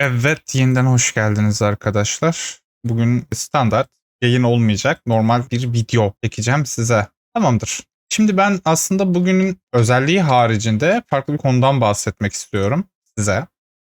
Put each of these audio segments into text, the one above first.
Evet, yeniden hoş geldiniz arkadaşlar. Bugün standart yayın olmayacak. Normal bir video çekeceğim size. Tamamdır. Şimdi ben aslında bugünün özelliği haricinde farklı bir konudan bahsetmek istiyorum size.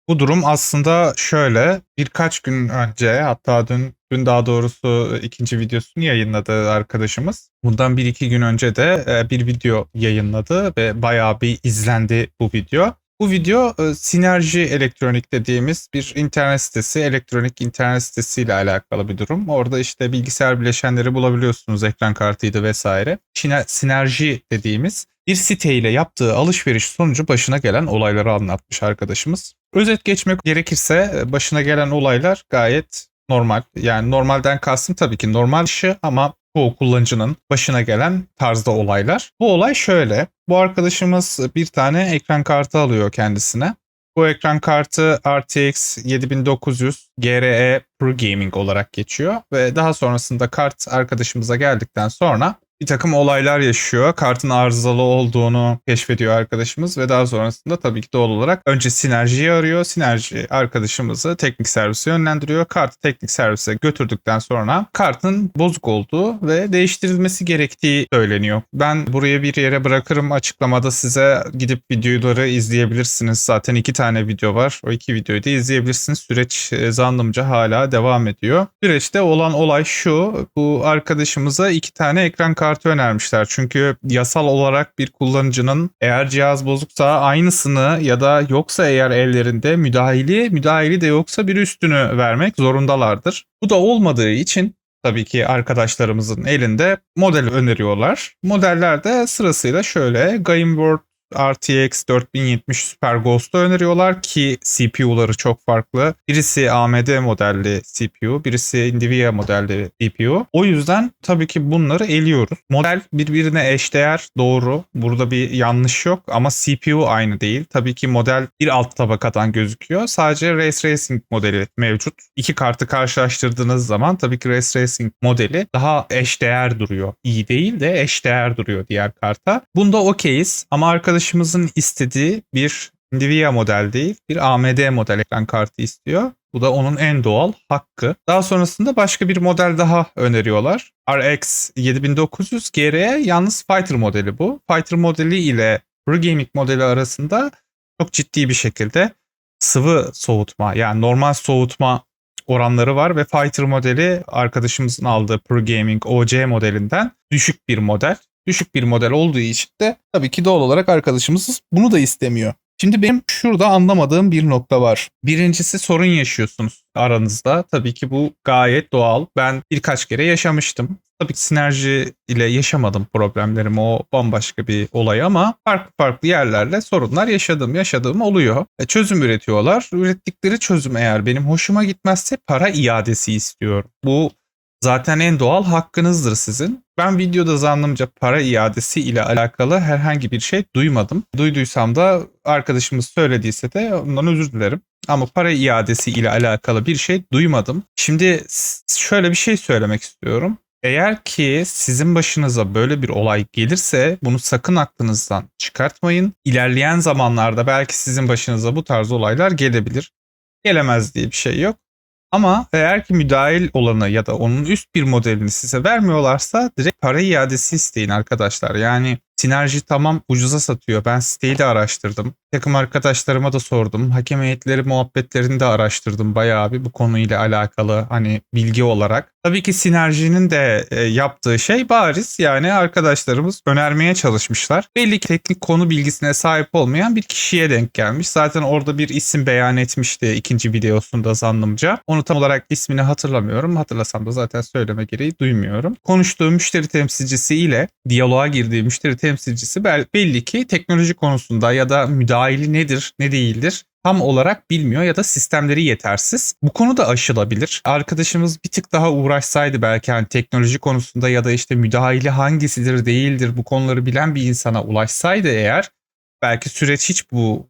Bu durum aslında şöyle birkaç gün önce hatta dün dün daha doğrusu ikinci videosunu yayınladı arkadaşımız. Bundan bir iki gün önce de e, bir video yayınladı ve bayağı bir izlendi bu video. Bu video e, Sinerji Elektronik dediğimiz bir internet sitesi, elektronik internet sitesi ile alakalı bir durum. Orada işte bilgisayar bileşenleri bulabiliyorsunuz, ekran kartıydı vesaire. Şine- Sinerji dediğimiz bir siteyle yaptığı alışveriş sonucu başına gelen olayları anlatmış arkadaşımız. Özet geçmek gerekirse e, başına gelen olaylar gayet normal. Yani normalden kastım tabii ki normal işi ama çoğu kullanıcının başına gelen tarzda olaylar. Bu olay şöyle. Bu arkadaşımız bir tane ekran kartı alıyor kendisine. Bu ekran kartı RTX 7900 GRE Pro Gaming olarak geçiyor ve daha sonrasında kart arkadaşımıza geldikten sonra bir takım olaylar yaşıyor. Kartın arızalı olduğunu keşfediyor arkadaşımız ve daha sonrasında tabii ki doğal olarak önce Sinerji'yi arıyor. Sinerji arkadaşımızı teknik servise yönlendiriyor. Kartı teknik servise götürdükten sonra kartın bozuk olduğu ve değiştirilmesi gerektiği söyleniyor. Ben buraya bir yere bırakırım açıklamada size gidip videoları izleyebilirsiniz. Zaten iki tane video var. O iki videoyu da izleyebilirsiniz. Süreç e, zannımca hala devam ediyor. Süreçte olan olay şu. Bu arkadaşımıza iki tane ekran kartı önermişler. Çünkü yasal olarak bir kullanıcının eğer cihaz bozuksa aynısını ya da yoksa eğer ellerinde müdahili, müdahili de yoksa bir üstünü vermek zorundalardır. Bu da olmadığı için tabii ki arkadaşlarımızın elinde model öneriyorlar. Modeller de sırasıyla şöyle Game World RTX 4070 Super Ghost'u öneriyorlar ki CPU'ları çok farklı. Birisi AMD modelli CPU, birisi Nvidia modelli CPU. O yüzden tabii ki bunları eliyoruz. Model birbirine eşdeğer, doğru. Burada bir yanlış yok ama CPU aynı değil. Tabii ki model bir alt tabakadan gözüküyor. Sadece Race Racing modeli mevcut. İki kartı karşılaştırdığınız zaman tabii ki Race Racing modeli daha eşdeğer duruyor. İyi değil de eşdeğer duruyor diğer karta. Bunda okeyiz ama arkadaşımızın istediği bir Nvidia model değil bir AMD model ekran kartı istiyor. Bu da onun en doğal hakkı. Daha sonrasında başka bir model daha öneriyorlar. RX 7900 GRE yalnız Fighter modeli bu. Fighter modeli ile Pro Gaming modeli arasında çok ciddi bir şekilde sıvı soğutma yani normal soğutma oranları var ve Fighter modeli arkadaşımızın aldığı Pro Gaming OC modelinden düşük bir model. Düşük bir model olduğu için de tabii ki doğal olarak arkadaşımız bunu da istemiyor. Şimdi benim şurada anlamadığım bir nokta var. Birincisi sorun yaşıyorsunuz aranızda. Tabii ki bu gayet doğal. Ben birkaç kere yaşamıştım. Tabii ki sinerji ile yaşamadım problemlerimi o bambaşka bir olay ama farklı farklı yerlerle sorunlar yaşadım yaşadığım oluyor. E, çözüm üretiyorlar. Ürettikleri çözüm eğer benim hoşuma gitmezse para iadesi istiyorum. Bu zaten en doğal hakkınızdır sizin. Ben videoda zannımca para iadesi ile alakalı herhangi bir şey duymadım. Duyduysam da arkadaşımız söylediyse de ondan özür dilerim. Ama para iadesi ile alakalı bir şey duymadım. Şimdi şöyle bir şey söylemek istiyorum. Eğer ki sizin başınıza böyle bir olay gelirse bunu sakın aklınızdan çıkartmayın. İlerleyen zamanlarda belki sizin başınıza bu tarz olaylar gelebilir. Gelemez diye bir şey yok. Ama eğer ki müdahil olanı ya da onun üst bir modelini size vermiyorlarsa direkt para iadesi isteyin arkadaşlar. Yani Sinerji tamam ucuza satıyor. Ben siteyi de araştırdım. Takım arkadaşlarıma da sordum. Hakem heyetleri muhabbetlerini de araştırdım bayağı bir bu konuyla alakalı hani bilgi olarak. Tabii ki Sinerji'nin de e, yaptığı şey bariz. Yani arkadaşlarımız önermeye çalışmışlar. Belli ki teknik konu bilgisine sahip olmayan bir kişiye denk gelmiş. Zaten orada bir isim beyan etmişti ikinci videosunda zannımca. Onu tam olarak ismini hatırlamıyorum. Hatırlasam da zaten söyleme gereği duymuyorum. Konuştuğu müşteri temsilcisi ile diyaloğa girdiği müşteri temsilcisi bel- belli ki teknoloji konusunda ya da müdahili nedir ne değildir tam olarak bilmiyor ya da sistemleri yetersiz. Bu konu da aşılabilir. Arkadaşımız bir tık daha uğraşsaydı belki hani teknoloji konusunda ya da işte müdahili hangisidir değildir bu konuları bilen bir insana ulaşsaydı eğer belki süreç hiç bu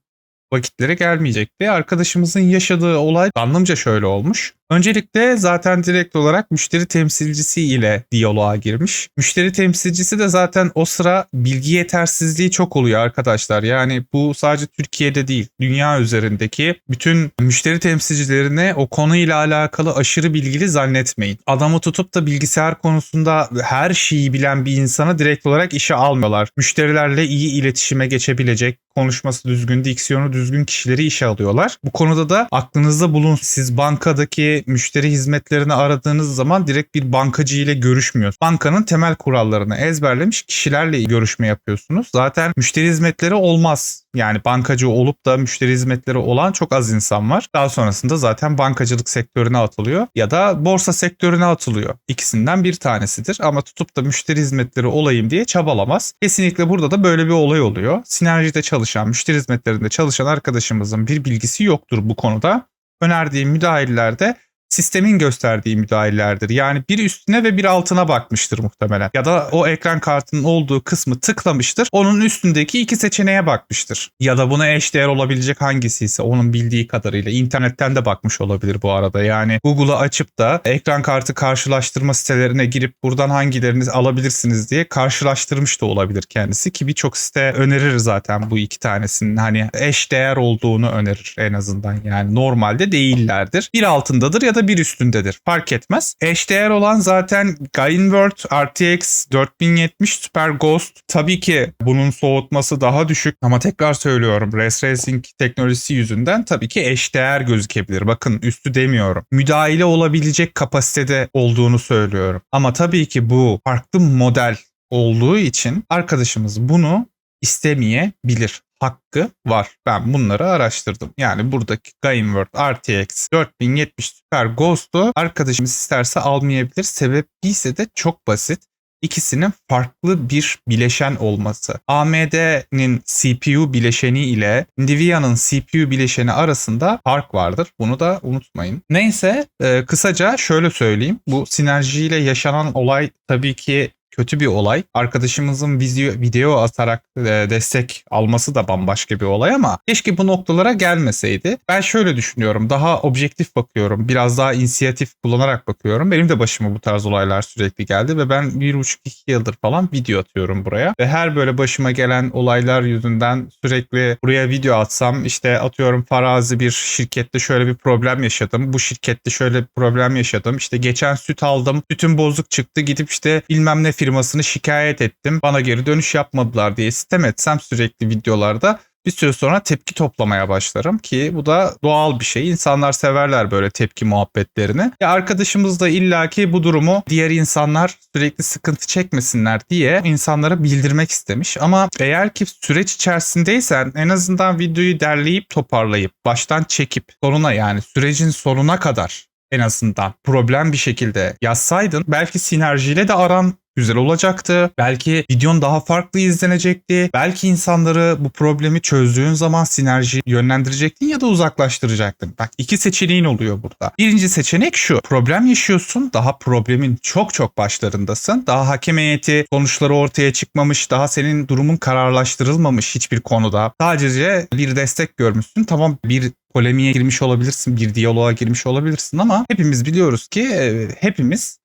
vakitlere gelmeyecekti. Arkadaşımızın yaşadığı olay anlamca şöyle olmuş. Öncelikle zaten direkt olarak müşteri temsilcisi ile diyaloğa girmiş. Müşteri temsilcisi de zaten o sıra bilgi yetersizliği çok oluyor arkadaşlar. Yani bu sadece Türkiye'de değil, dünya üzerindeki bütün müşteri temsilcilerine o konuyla alakalı aşırı bilgili zannetmeyin. Adamı tutup da bilgisayar konusunda her şeyi bilen bir insana direkt olarak işe almıyorlar. Müşterilerle iyi iletişime geçebilecek, konuşması düzgün, diksiyonu düzgün kişileri işe alıyorlar. Bu konuda da aklınızda bulun. Siz bankadaki müşteri hizmetlerini aradığınız zaman direkt bir bankacı ile görüşmüyorsunuz. Bankanın temel kurallarını ezberlemiş kişilerle görüşme yapıyorsunuz. Zaten müşteri hizmetleri olmaz. Yani bankacı olup da müşteri hizmetleri olan çok az insan var. Daha sonrasında zaten bankacılık sektörüne atılıyor ya da borsa sektörüne atılıyor. İkisinden bir tanesidir ama tutup da müşteri hizmetleri olayım diye çabalamaz. Kesinlikle burada da böyle bir olay oluyor. Sinerjide çalışan, müşteri hizmetlerinde çalışan arkadaşımızın bir bilgisi yoktur bu konuda. Önerdiği müdahiller de sistemin gösterdiği müdahillerdir. Yani bir üstüne ve bir altına bakmıştır muhtemelen. Ya da o ekran kartının olduğu kısmı tıklamıştır. Onun üstündeki iki seçeneğe bakmıştır. Ya da buna eşdeğer olabilecek hangisi ise onun bildiği kadarıyla internetten de bakmış olabilir bu arada. Yani Google'ı açıp da ekran kartı karşılaştırma sitelerine girip buradan hangilerini alabilirsiniz diye karşılaştırmış da olabilir kendisi ki birçok site önerir zaten bu iki tanesinin hani eşdeğer olduğunu önerir en azından. Yani normalde değillerdir. Bir altındadır ya da bir üstündedir. Fark etmez. Eşdeğer olan zaten Gainward RTX 4070 Super Ghost. Tabii ki bunun soğutması daha düşük ama tekrar söylüyorum. Res Racing teknolojisi yüzünden tabii ki eşdeğer gözükebilir. Bakın üstü demiyorum. Müdahale olabilecek kapasitede olduğunu söylüyorum. Ama tabii ki bu farklı model olduğu için arkadaşımız bunu istemeyebilir hakkı var. Ben bunları araştırdım. Yani buradaki Gainward RTX 4070 Super Ghost'u arkadaşımız isterse almayabilir. Sebebi ise de çok basit. İkisinin farklı bir bileşen olması. AMD'nin CPU bileşeni ile Nvidia'nın CPU bileşeni arasında fark vardır. Bunu da unutmayın. Neyse e, kısaca şöyle söyleyeyim. Bu sinerjiyle yaşanan olay tabii ki kötü bir olay. Arkadaşımızın video, video atarak e, destek alması da bambaşka bir olay ama keşke bu noktalara gelmeseydi. Ben şöyle düşünüyorum. Daha objektif bakıyorum. Biraz daha inisiyatif kullanarak bakıyorum. Benim de başıma bu tarz olaylar sürekli geldi ve ben bir buçuk iki yıldır falan video atıyorum buraya. Ve her böyle başıma gelen olaylar yüzünden sürekli buraya video atsam işte atıyorum farazi bir şirkette şöyle bir problem yaşadım. Bu şirkette şöyle bir problem yaşadım. İşte geçen süt aldım. Sütün bozuk çıktı. Gidip işte bilmem ne firmasını şikayet ettim. Bana geri dönüş yapmadılar diye sistem etsem sürekli videolarda bir süre sonra tepki toplamaya başlarım ki bu da doğal bir şey. İnsanlar severler böyle tepki muhabbetlerini. Ya arkadaşımız da illaki bu durumu diğer insanlar sürekli sıkıntı çekmesinler diye insanlara bildirmek istemiş. Ama eğer ki süreç içerisindeysen en azından videoyu derleyip toparlayıp baştan çekip sonuna yani sürecin sonuna kadar en azından problem bir şekilde yazsaydın belki sinerjiyle de aran güzel olacaktı. Belki videon daha farklı izlenecekti. Belki insanları bu problemi çözdüğün zaman sinerji yönlendirecektin ya da uzaklaştıracaktın. Bak iki seçeneğin oluyor burada. Birinci seçenek şu. Problem yaşıyorsun. Daha problemin çok çok başlarındasın. Daha hakem heyeti sonuçları ortaya çıkmamış. Daha senin durumun kararlaştırılmamış hiçbir konuda. Sadece bir destek görmüşsün. Tamam bir polemiğe girmiş olabilirsin, bir diyaloğa girmiş olabilirsin ama hepimiz biliyoruz ki e, hepimiz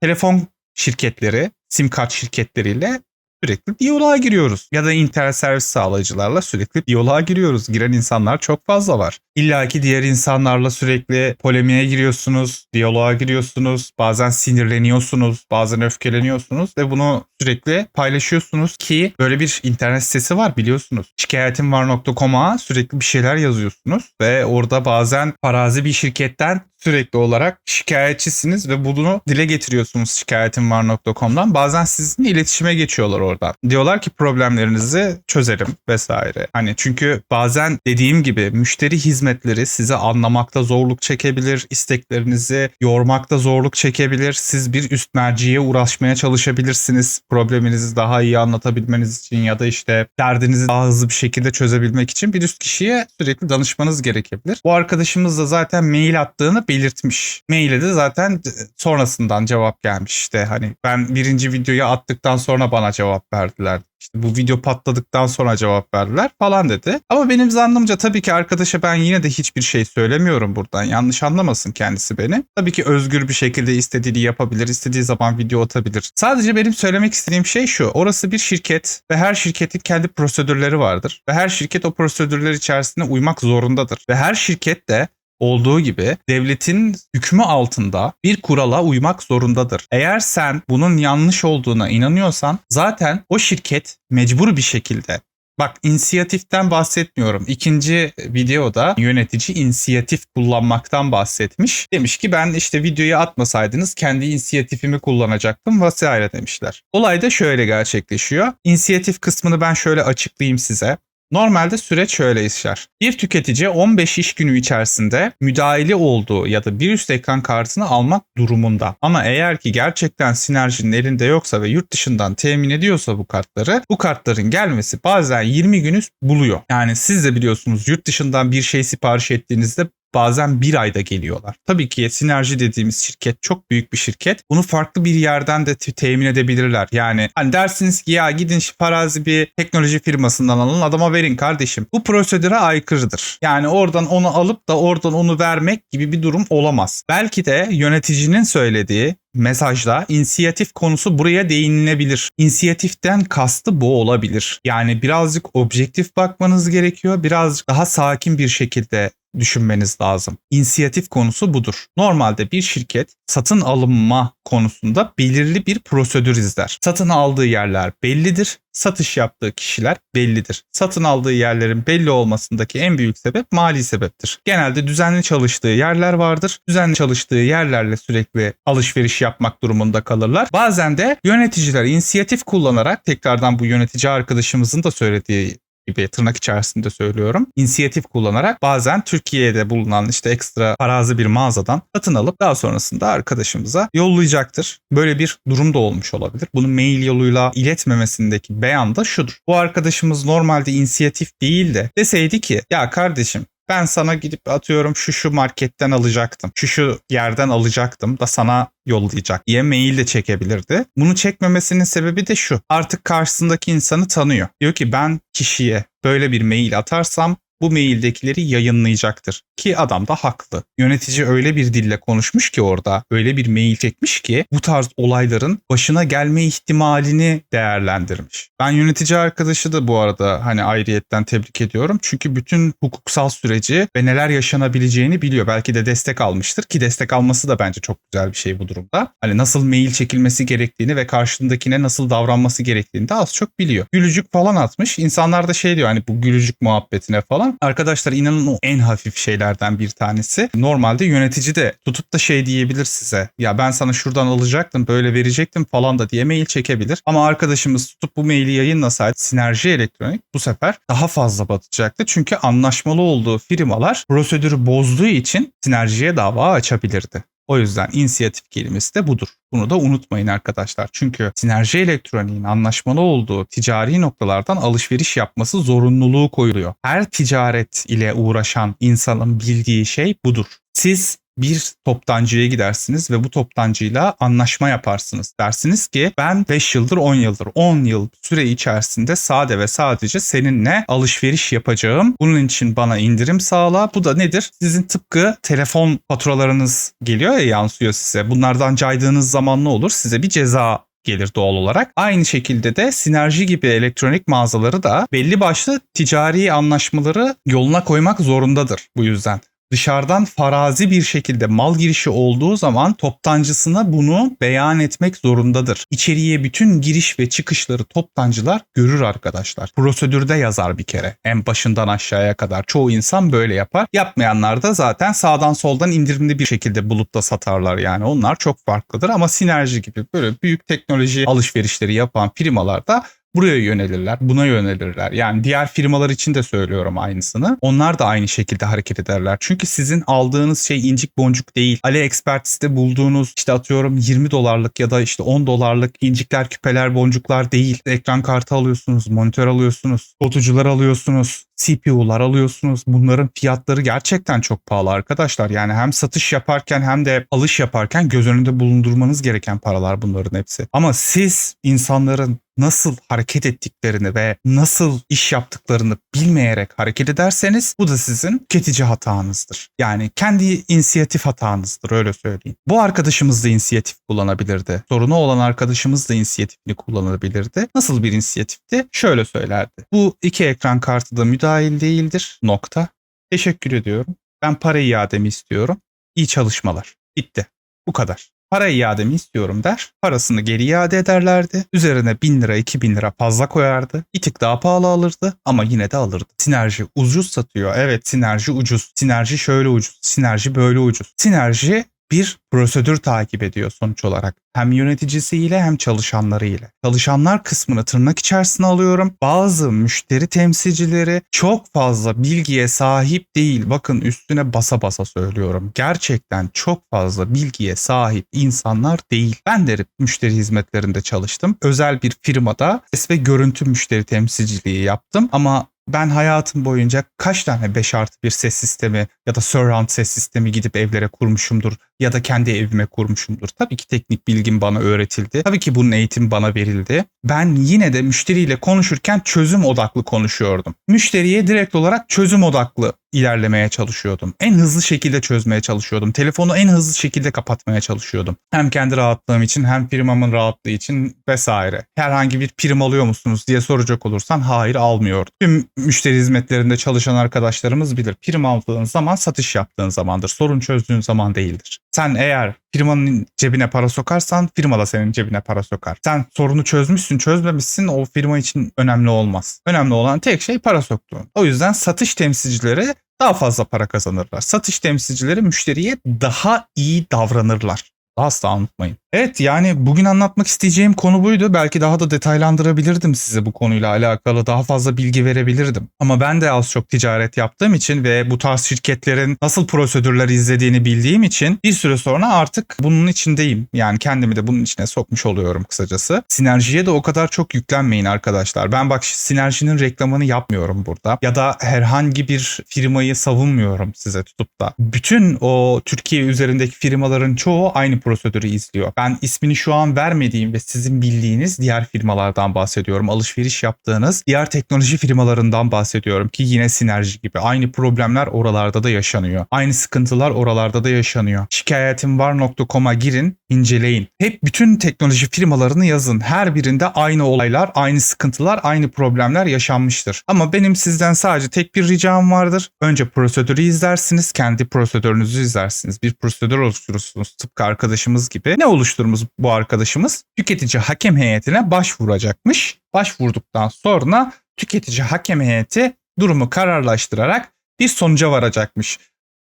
telefon şirketleri, sim kart şirketleriyle sürekli diyaloğa giriyoruz. Ya da internet servis sağlayıcılarla sürekli diyaloğa giriyoruz. Giren insanlar çok fazla var. İlla ki diğer insanlarla sürekli polemiğe giriyorsunuz, diyaloğa giriyorsunuz. Bazen sinirleniyorsunuz, bazen öfkeleniyorsunuz ve bunu sürekli paylaşıyorsunuz ki böyle bir internet sitesi var biliyorsunuz. Şikayetimvar.com'a sürekli bir şeyler yazıyorsunuz ve orada bazen parazi bir şirketten sürekli olarak şikayetçisiniz ve bunu dile getiriyorsunuz şikayetimvar.com'dan. Bazen sizinle iletişime geçiyorlar oradan. Diyorlar ki problemlerinizi çözelim vesaire. Hani çünkü bazen dediğim gibi müşteri hizmetleri sizi anlamakta zorluk çekebilir, isteklerinizi yormakta zorluk çekebilir. Siz bir üst merciye uğraşmaya çalışabilirsiniz probleminizi daha iyi anlatabilmeniz için ya da işte derdinizi daha hızlı bir şekilde çözebilmek için bir üst kişiye sürekli danışmanız gerekebilir. Bu arkadaşımız da zaten mail attığını belirtmiş. Maile de zaten sonrasından cevap gelmiş işte hani ben birinci videoyu attıktan sonra bana cevap verdiler. İşte bu video patladıktan sonra cevap verdiler falan dedi. Ama benim zannımca tabii ki arkadaşa ben yine de hiçbir şey söylemiyorum buradan. Yanlış anlamasın kendisi beni. Tabii ki özgür bir şekilde istediğini yapabilir, istediği zaman video atabilir. Sadece benim söylemek istediğim şey şu. Orası bir şirket ve her şirketin kendi prosedürleri vardır. Ve her şirket o prosedürler içerisinde uymak zorundadır. Ve her şirket de olduğu gibi devletin hükmü altında bir kurala uymak zorundadır. Eğer sen bunun yanlış olduğuna inanıyorsan zaten o şirket mecbur bir şekilde Bak inisiyatiften bahsetmiyorum. İkinci videoda yönetici inisiyatif kullanmaktan bahsetmiş. Demiş ki ben işte videoyu atmasaydınız kendi inisiyatifimi kullanacaktım vesaire demişler. Olay da şöyle gerçekleşiyor. İnisiyatif kısmını ben şöyle açıklayayım size. Normalde süreç şöyle işler. Bir tüketici 15 iş günü içerisinde müdahili olduğu ya da bir üst ekran kartını almak durumunda. Ama eğer ki gerçekten sinerjinin elinde yoksa ve yurt dışından temin ediyorsa bu kartları bu kartların gelmesi bazen 20 günü buluyor. Yani siz de biliyorsunuz yurt dışından bir şey sipariş ettiğinizde bazen bir ayda geliyorlar. Tabii ki Sinerji dediğimiz şirket çok büyük bir şirket. Bunu farklı bir yerden de temin edebilirler. Yani hani dersiniz ki ya gidin farazi bir teknoloji firmasından alın adama verin kardeşim. Bu prosedüre aykırıdır. Yani oradan onu alıp da oradan onu vermek gibi bir durum olamaz. Belki de yöneticinin söylediği mesajda inisiyatif konusu buraya değinilebilir. İnisiyatiften kastı bu olabilir. Yani birazcık objektif bakmanız gerekiyor. Birazcık daha sakin bir şekilde düşünmeniz lazım. İnisiyatif konusu budur. Normalde bir şirket satın alınma konusunda belirli bir prosedür izler. Satın aldığı yerler bellidir. Satış yaptığı kişiler bellidir. Satın aldığı yerlerin belli olmasındaki en büyük sebep mali sebeptir. Genelde düzenli çalıştığı yerler vardır. Düzenli çalıştığı yerlerle sürekli alışveriş yapmak durumunda kalırlar. Bazen de yöneticiler inisiyatif kullanarak tekrardan bu yönetici arkadaşımızın da söylediği gibi tırnak içerisinde söylüyorum. İnisiyatif kullanarak bazen Türkiye'de bulunan işte ekstra parazi bir mağazadan satın alıp daha sonrasında arkadaşımıza yollayacaktır. Böyle bir durum da olmuş olabilir. Bunu mail yoluyla iletmemesindeki beyan da şudur. Bu arkadaşımız normalde inisiyatif değil de deseydi ki ya kardeşim ben sana gidip atıyorum şu şu marketten alacaktım. Şu şu yerden alacaktım da sana yollayacak diye mail de çekebilirdi. Bunu çekmemesinin sebebi de şu. Artık karşısındaki insanı tanıyor. Diyor ki ben kişiye böyle bir mail atarsam bu maildekileri yayınlayacaktır. Ki adam da haklı. Yönetici öyle bir dille konuşmuş ki orada, öyle bir mail çekmiş ki bu tarz olayların başına gelme ihtimalini değerlendirmiş. Ben yönetici arkadaşı da bu arada hani ayrıyetten tebrik ediyorum. Çünkü bütün hukuksal süreci ve neler yaşanabileceğini biliyor. Belki de destek almıştır ki destek alması da bence çok güzel bir şey bu durumda. Hani nasıl mail çekilmesi gerektiğini ve karşındakine nasıl davranması gerektiğini de az çok biliyor. Gülücük falan atmış. İnsanlar da şey diyor hani bu gülücük muhabbetine falan falan. Arkadaşlar inanın o en hafif şeylerden bir tanesi. Normalde yönetici de tutup da şey diyebilir size. Ya ben sana şuradan alacaktım böyle verecektim falan da diye mail çekebilir. Ama arkadaşımız tutup bu maili yayınlasaydı Sinerji Elektronik bu sefer daha fazla batacaktı. Çünkü anlaşmalı olduğu firmalar prosedürü bozduğu için sinerjiye dava açabilirdi. O yüzden inisiyatif kelimesi de budur. Bunu da unutmayın arkadaşlar. Çünkü sinerji elektroniğin anlaşmalı olduğu ticari noktalardan alışveriş yapması zorunluluğu koyuluyor. Her ticaret ile uğraşan insanın bildiği şey budur. Siz bir toptancıya gidersiniz ve bu toptancıyla anlaşma yaparsınız. Dersiniz ki ben 5 yıldır 10 yıldır 10 yıl süre içerisinde sade ve sadece seninle alışveriş yapacağım. Bunun için bana indirim sağla. Bu da nedir? Sizin tıpkı telefon faturalarınız geliyor ya yansıyor size. Bunlardan caydığınız zaman ne olur? Size bir ceza gelir doğal olarak. Aynı şekilde de sinerji gibi elektronik mağazaları da belli başlı ticari anlaşmaları yoluna koymak zorundadır bu yüzden dışarıdan farazi bir şekilde mal girişi olduğu zaman toptancısına bunu beyan etmek zorundadır. İçeriye bütün giriş ve çıkışları toptancılar görür arkadaşlar. Prosedürde yazar bir kere. En başından aşağıya kadar. Çoğu insan böyle yapar. Yapmayanlar da zaten sağdan soldan indirimli bir şekilde bulup da satarlar yani. Onlar çok farklıdır ama sinerji gibi böyle büyük teknoloji alışverişleri yapan firmalarda buraya yönelirler, buna yönelirler. Yani diğer firmalar için de söylüyorum aynısını. Onlar da aynı şekilde hareket ederler. Çünkü sizin aldığınız şey incik boncuk değil. AliExpert'te bulduğunuz işte atıyorum 20 dolarlık ya da işte 10 dolarlık incikler, küpeler, boncuklar değil. Ekran kartı alıyorsunuz, monitör alıyorsunuz, soğutucular alıyorsunuz, CPU'lar alıyorsunuz. Bunların fiyatları gerçekten çok pahalı arkadaşlar. Yani hem satış yaparken hem de alış yaparken göz önünde bulundurmanız gereken paralar bunların hepsi. Ama siz insanların nasıl hareket ettiklerini ve nasıl iş yaptıklarını bilmeyerek hareket ederseniz bu da sizin tüketici hatanızdır. Yani kendi inisiyatif hatanızdır öyle söyleyeyim. Bu arkadaşımız da inisiyatif kullanabilirdi. Sorunu olan arkadaşımız da inisiyatifini kullanabilirdi. Nasıl bir inisiyatifti? Şöyle söylerdi. Bu iki ekran kartı da müdahil değildir. Nokta. Teşekkür ediyorum. Ben para iademi istiyorum. İyi çalışmalar. Bitti. Bu kadar para iademi istiyorum der. Parasını geri iade ederlerdi. Üzerine 1000 lira 2000 lira fazla koyardı. Bir tık daha pahalı alırdı ama yine de alırdı. Sinerji ucuz satıyor. Evet sinerji ucuz. Sinerji şöyle ucuz. Sinerji böyle ucuz. Sinerji bir prosedür takip ediyor sonuç olarak. Hem yöneticisiyle hem çalışanlarıyla. Çalışanlar kısmını tırnak içerisine alıyorum. Bazı müşteri temsilcileri çok fazla bilgiye sahip değil. Bakın üstüne basa basa söylüyorum. Gerçekten çok fazla bilgiye sahip insanlar değil. Ben de müşteri hizmetlerinde çalıştım. Özel bir firmada ses ve görüntü müşteri temsilciliği yaptım ama ben hayatım boyunca kaç tane 5 artı bir ses sistemi ya da surround ses sistemi gidip evlere kurmuşumdur ya da kendi evime kurmuşumdur. Tabii ki teknik bilgim bana öğretildi. Tabii ki bunun eğitimi bana verildi. Ben yine de müşteriyle konuşurken çözüm odaklı konuşuyordum. Müşteriye direkt olarak çözüm odaklı ilerlemeye çalışıyordum. En hızlı şekilde çözmeye çalışıyordum. Telefonu en hızlı şekilde kapatmaya çalışıyordum. Hem kendi rahatlığım için hem firmamın rahatlığı için vesaire. Herhangi bir prim alıyor musunuz diye soracak olursan hayır almıyordum. Tüm müşteri hizmetlerinde çalışan arkadaşlarımız bilir. Prim aldığın zaman satış yaptığın zamandır. Sorun çözdüğün zaman değildir. Sen eğer firmanın cebine para sokarsan firma da senin cebine para sokar. Sen sorunu çözmüşsün çözmemişsin o firma için önemli olmaz. Önemli olan tek şey para soktuğun. O yüzden satış temsilcileri daha fazla para kazanırlar. Satış temsilcileri müşteriye daha iyi davranırlar. Asla unutmayın. Evet yani bugün anlatmak isteyeceğim konu buydu. Belki daha da detaylandırabilirdim size bu konuyla alakalı. Daha fazla bilgi verebilirdim. Ama ben de az çok ticaret yaptığım için ve bu tarz şirketlerin nasıl prosedürler izlediğini bildiğim için bir süre sonra artık bunun içindeyim. Yani kendimi de bunun içine sokmuş oluyorum kısacası. Sinerjiye de o kadar çok yüklenmeyin arkadaşlar. Ben bak sinerjinin reklamını yapmıyorum burada. Ya da herhangi bir firmayı savunmuyorum size tutup da. Bütün o Türkiye üzerindeki firmaların çoğu aynı prosedürü izliyor. Ben ismini şu an vermediğim ve sizin bildiğiniz diğer firmalardan bahsediyorum. Alışveriş yaptığınız diğer teknoloji firmalarından bahsediyorum ki yine sinerji gibi. Aynı problemler oralarda da yaşanıyor. Aynı sıkıntılar oralarda da yaşanıyor. Şikayetimvar.com'a girin, inceleyin. Hep bütün teknoloji firmalarını yazın. Her birinde aynı olaylar, aynı sıkıntılar, aynı problemler yaşanmıştır. Ama benim sizden sadece tek bir ricam vardır. Önce prosedürü izlersiniz, kendi prosedürünüzü izlersiniz. Bir prosedür oluşturursunuz tıpkı arkadaşımız gibi. Ne olur oluşturmuş bu arkadaşımız tüketici hakem heyetine başvuracakmış. Başvurduktan sonra tüketici hakem heyeti durumu kararlaştırarak bir sonuca varacakmış.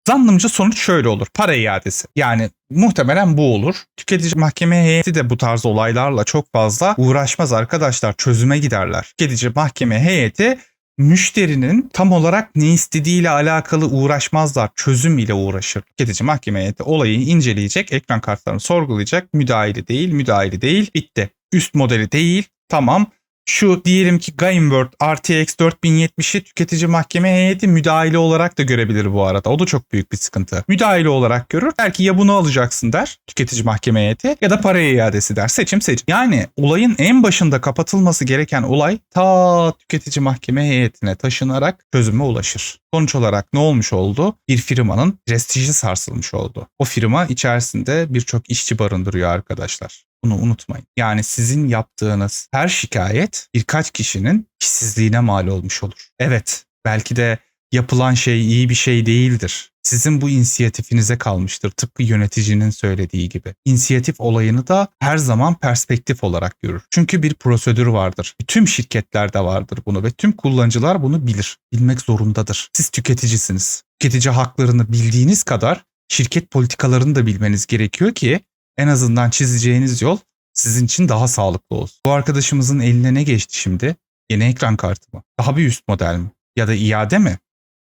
Zannımca sonuç şöyle olur. Para iadesi. Yani muhtemelen bu olur. Tüketici mahkeme heyeti de bu tarz olaylarla çok fazla uğraşmaz arkadaşlar. Çözüme giderler. Tüketici mahkeme heyeti müşterinin tam olarak ne istediğiyle alakalı uğraşmazlar. Çözüm ile uğraşır. Tüketici mahkeme heyeti olayı inceleyecek, ekran kartlarını sorgulayacak. Müdahili değil, müdahili değil. Bitti. Üst modeli değil. Tamam şu diyelim ki Gainword RTX 4070'i tüketici mahkeme heyeti müdahale olarak da görebilir bu arada. O da çok büyük bir sıkıntı. Müdahale olarak görür. Belki ya bunu alacaksın der tüketici mahkeme heyeti ya da para iadesi der. Seçim seçim. Yani olayın en başında kapatılması gereken olay ta tüketici mahkeme heyetine taşınarak çözüme ulaşır. Sonuç olarak ne olmuş oldu? Bir firmanın prestiji sarsılmış oldu. O firma içerisinde birçok işçi barındırıyor arkadaşlar. Bunu unutmayın. Yani sizin yaptığınız her şikayet birkaç kişinin kişisizliğine mal olmuş olur. Evet, belki de yapılan şey iyi bir şey değildir. Sizin bu inisiyatifinize kalmıştır tıpkı yöneticinin söylediği gibi. İnisiyatif olayını da her zaman perspektif olarak görür. Çünkü bir prosedür vardır. Tüm şirketlerde vardır bunu ve tüm kullanıcılar bunu bilir. Bilmek zorundadır. Siz tüketicisiniz. Tüketici haklarını bildiğiniz kadar şirket politikalarını da bilmeniz gerekiyor ki en azından çizeceğiniz yol sizin için daha sağlıklı olsun. Bu arkadaşımızın eline ne geçti şimdi? Yeni ekran kartı mı? Daha bir üst model mi? Ya da iade mi?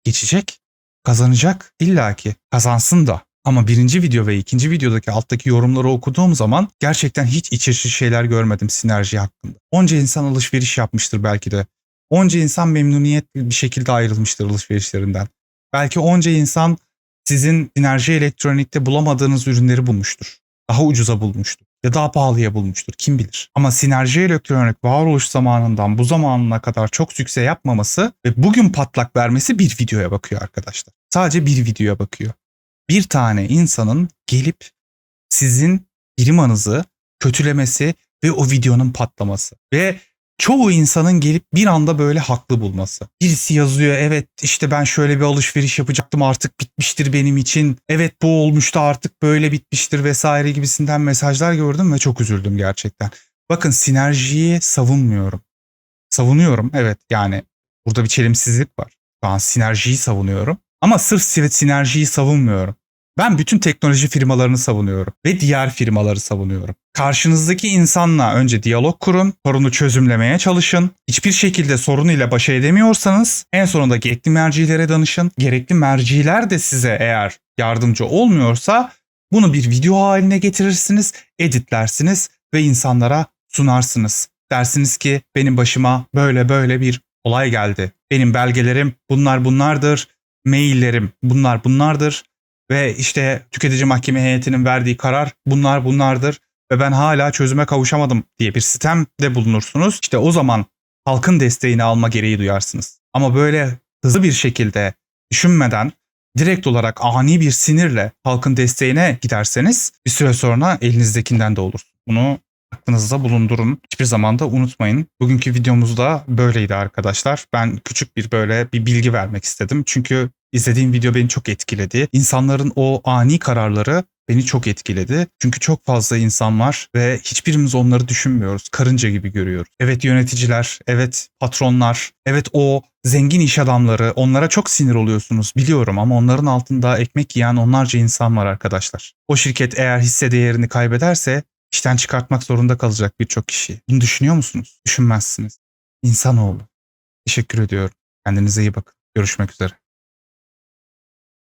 Geçecek. Kazanacak illaki. Kazansın da. Ama birinci video ve ikinci videodaki alttaki yorumları okuduğum zaman gerçekten hiç iç açıcı şeyler görmedim sinerji hakkında. Onca insan alışveriş yapmıştır belki de. Onca insan memnuniyetli bir şekilde ayrılmıştır alışverişlerinden. Belki onca insan sizin sinerji elektronikte bulamadığınız ürünleri bulmuştur. Daha ucuza bulmuştur ya daha pahalıya bulmuştur kim bilir. Ama sinerji elektronik varoluş zamanından bu zamanına kadar çok sükse yapmaması ve bugün patlak vermesi bir videoya bakıyor arkadaşlar. Sadece bir videoya bakıyor. Bir tane insanın gelip sizin primanızı kötülemesi ve o videonun patlaması. Ve çoğu insanın gelip bir anda böyle haklı bulması. Birisi yazıyor evet işte ben şöyle bir alışveriş yapacaktım artık bitmiştir benim için. Evet bu olmuştu artık böyle bitmiştir vesaire gibisinden mesajlar gördüm ve çok üzüldüm gerçekten. Bakın sinerjiyi savunmuyorum. Savunuyorum evet yani burada bir çelimsizlik var. An sinerjiyi savunuyorum. Ama sırf sinerjiyi savunmuyorum. Ben bütün teknoloji firmalarını savunuyorum ve diğer firmaları savunuyorum. Karşınızdaki insanla önce diyalog kurun, sorunu çözümlemeye çalışın. Hiçbir şekilde sorun ile baş edemiyorsanız en sonunda gerekli mercilere danışın. Gerekli merciler de size eğer yardımcı olmuyorsa bunu bir video haline getirirsiniz, editlersiniz ve insanlara sunarsınız. Dersiniz ki benim başıma böyle böyle bir olay geldi. Benim belgelerim bunlar bunlardır, maillerim bunlar bunlardır ve işte tüketici mahkeme heyetinin verdiği karar bunlar bunlardır ve ben hala çözüme kavuşamadım diye bir sistemde bulunursunuz. İşte o zaman halkın desteğini alma gereği duyarsınız. Ama böyle hızlı bir şekilde düşünmeden direkt olarak ani bir sinirle halkın desteğine giderseniz bir süre sonra elinizdekinden de olur. Bunu aklınızda bulundurun. Hiçbir zaman da unutmayın. Bugünkü videomuz da böyleydi arkadaşlar. Ben küçük bir böyle bir bilgi vermek istedim. Çünkü izlediğim video beni çok etkiledi. İnsanların o ani kararları beni çok etkiledi. Çünkü çok fazla insan var ve hiçbirimiz onları düşünmüyoruz. Karınca gibi görüyoruz. Evet yöneticiler, evet patronlar, evet o zengin iş adamları onlara çok sinir oluyorsunuz biliyorum ama onların altında ekmek yiyen onlarca insan var arkadaşlar. O şirket eğer hisse değerini kaybederse işten çıkartmak zorunda kalacak birçok kişi. Bunu düşünüyor musunuz? Düşünmezsiniz. İnsanoğlu. Teşekkür ediyorum. Kendinize iyi bakın. Görüşmek üzere.